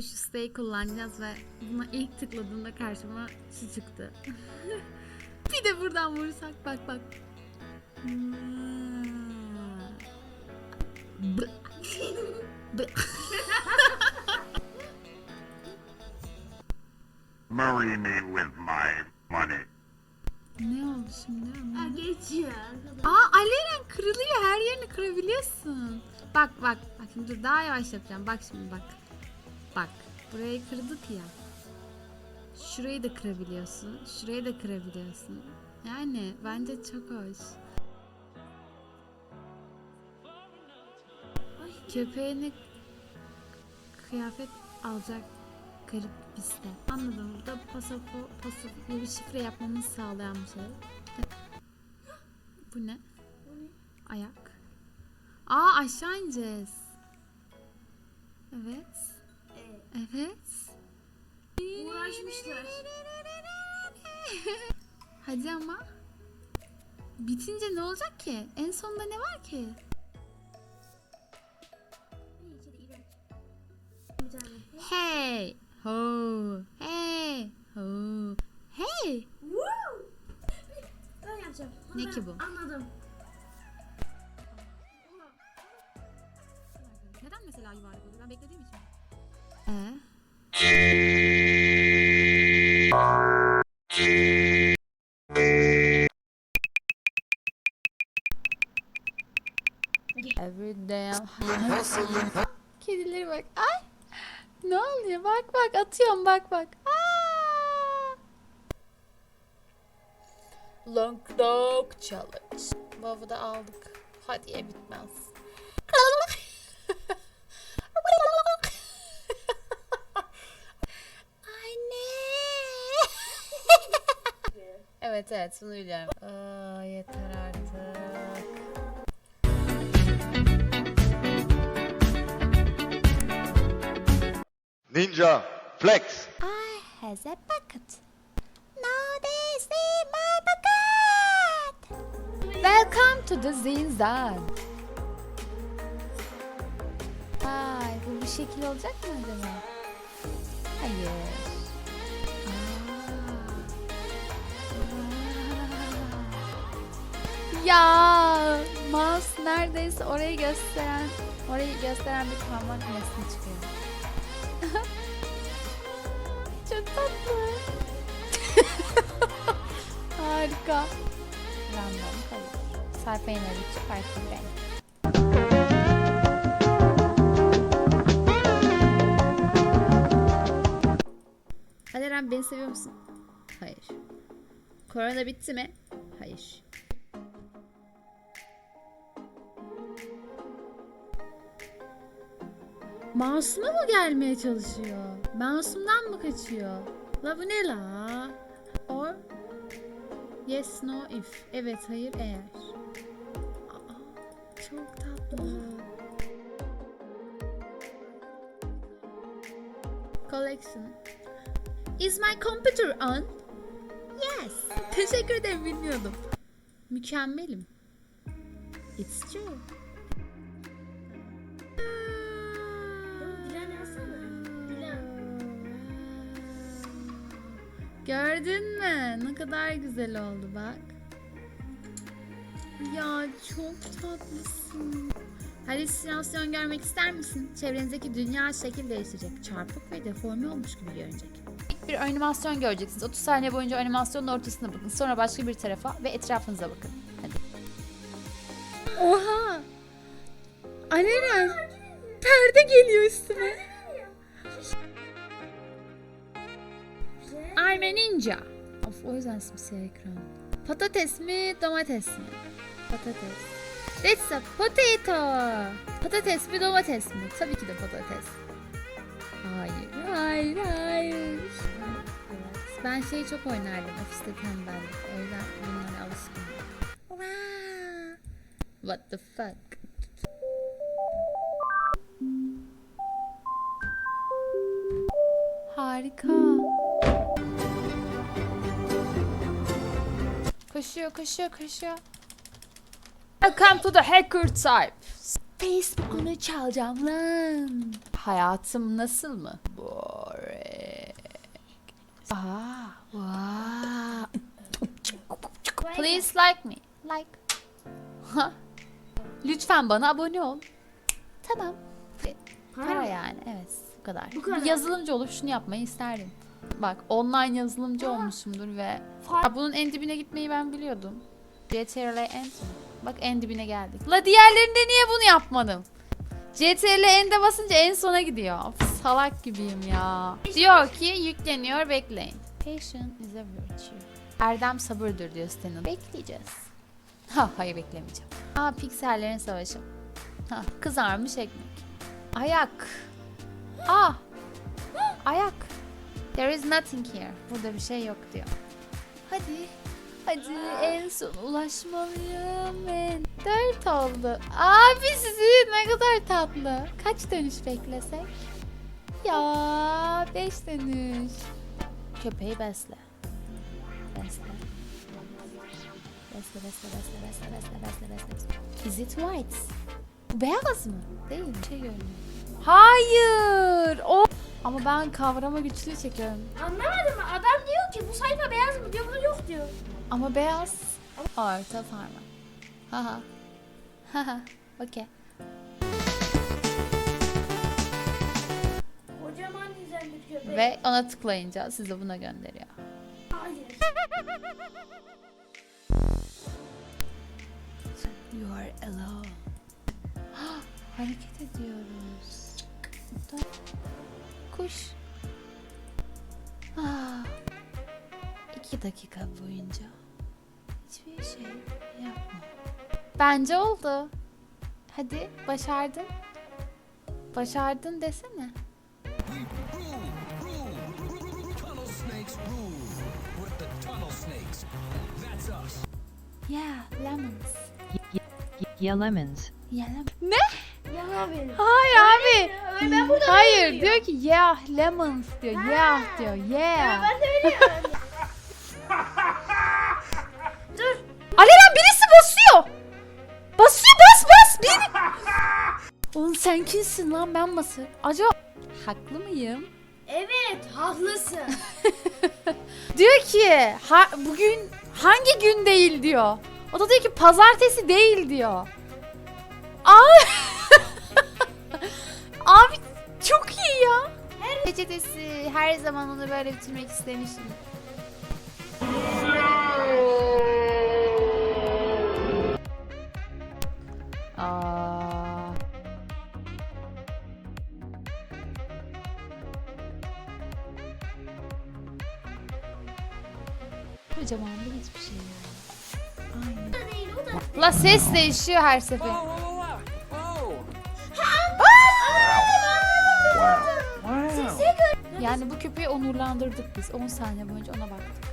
Siteyi kullanacağız ve buna ilk tıkladığımda karşıma şu çıktı. bir de buradan vursak bak bak. Marry me with my money. ne oldu şimdi? Ha Anlamadım. geç ya. Aa alenen kırılıyor. Her yerini kırabiliyorsun. Bak bak. Bak şimdi dur daha yavaş yapacağım. Bak şimdi bak. Bak. Burayı kırdık ya. Şurayı da kırabiliyorsun. Şurayı da kırabiliyorsun. Yani bence çok hoş. Köpeğine kıyafet alacak garip bir site. Anladım. Burada pasapo, pasapo bir şifre yapmamızı sağlayan bir şey. Bu ne? Ayak. Aa aşağı ineceğiz. Evet. Evet. Uğraşmışlar. Hadi ama. Bitince ne olacak ki? En sonunda ne var ki? Hey. Ho. Hey. Ho. Hey. Woo! Ben yapacağım. Ne ki bu? Anladım. Every day I'm Kedileri bak. Ay. Ne oluyor? Bak bak atıyorum bak bak. Long Dog Challenge. Bav'ı da aldık. Hadi ya bitmez. Evet evet bunu biliyorum. Aa, yeter artık. Ninja Flex. I has a bucket. Now this is my bucket. Welcome to the Zinzan. Ay bu bir şekil olacak mı acaba? Hayır. Ya mouse neredeyse orayı gösteren orayı gösteren bir parmak resmi çıkıyor. Çok tatlı. Harika. Random kalır. Sayfa yeniledikçe farklı renk. Aleren beni seviyor musun? Hayır. Korona bitti mi? Hayır. Masum'a mı gelmeye çalışıyor? Masum'dan mı kaçıyor? La bu ne la? Or Yes, no, if. Evet, hayır, eğer. Aa, çok tatlı. Collection. Is my computer on? Yes. Teşekkür ederim, bilmiyordum. Mükemmelim. It's true. Gördün mü? Ne kadar güzel oldu bak. Ya çok tatlısın. Halüsinasyon görmek ister misin? Çevrenizdeki dünya şekil değiştirecek. Çarpık ve deforme olmuş gibi görünecek. İlk bir animasyon göreceksiniz. 30 saniye boyunca animasyonun ortasına bakın. Sonra başka bir tarafa ve etrafınıza bakın. Hadi. Oha! Aleren! Perde geliyor üstüme. I'm a ninja. Of o yüzden simsiyah ekran. Patates mi domates mi? Patates. That's a potato. Patates mi domates mi? Tabii ki de patates. Hayır, hayır, hayır. Evet. Ben şeyi çok oynardım ofiste tembellik. O yüzden bunlara alışkınım. What the fuck? Harika. Koşuyor, koşuyor, koşuyor. Welcome to the hacker type. Facebook'unu çalacağım lan. Hayatım nasıl mı? Boring. Aa, wow. Please like me. Like. Ha. Lütfen bana abone ol. Tamam. Para yani evet bu kadar. Bu kadar. Bir yazılımcı olup şunu yapmayı isterdim. Bak online yazılımcı olmuşumdur ve Ya bunun en dibine gitmeyi ben biliyordum. CTRL en son. Bak en dibine geldik. La diğerlerinde niye bunu yapmadım? CTRL N'de basınca en sona gidiyor. Of, salak gibiyim ya. Diyor ki yükleniyor bekleyin. Patient is a virtue. Erdem sabırdır diyor Stanley. Bekleyeceğiz. Ha hayır beklemeyeceğim. Aa piksellerin savaşı. Ha kızarmış ekmek. Ayak. Aa. Ayak. There is nothing here. Burada bir şey yok diyor. Hadi. Hadi en son ulaşmalıyım. En. Dört oldu. Abi sizi ne kadar tatlı. Kaç dönüş beklesek? Ya beş dönüş. Köpeği besle. Besle. Besle besle besle besle besle besle besle. Is it white? Bu beyaz mı? Değil. Bir şey görünüyor. Hayır. O. Ama ben kavrama güçlüğü çekiyorum. Anlamadım mı? Adam diyor ki bu sayfa beyaz mı diyor, bu yok diyor. Ama beyaz. Orta parmak. Haha. Haha. Okey. Kocaman güzel bir köpek. Ve ona tıklayınca size buna gönderiyor. Hayır. You are alone. Hareket ediyoruz. Kuş. Ah. İki dakika boyunca hiçbir şey yapma. Bence oldu. Hadi başardın. Başardın desene. Yeah, lemons. Yeah, lemons. Yeah, lemons. Ne? Ya abi. Hayır abi. Ben burada Hayır diyor ki yeah lemons diyor. Yeah diyor. Yeah. Ben öyleyim. Dur. Aleren birisi basıyor. Basıyor bas bas beni. Oğlum sen kimsin lan ben basıyorum. Acaba haklı mıyım? Evet, haklısın. Diyor ki ha, bugün hangi gün değil diyor. O da diyor ki pazartesi değil diyor. Abi, Abi çok iyi ya. Her peçetesi her zaman onu böyle bitirmek istemişim. Aa. Kocaman da hiçbir şey yani. Aynen. La ses değişiyor her sefer. Oh. Yani bu köpeği onurlandırdık biz. 10 saniye boyunca ona baktık.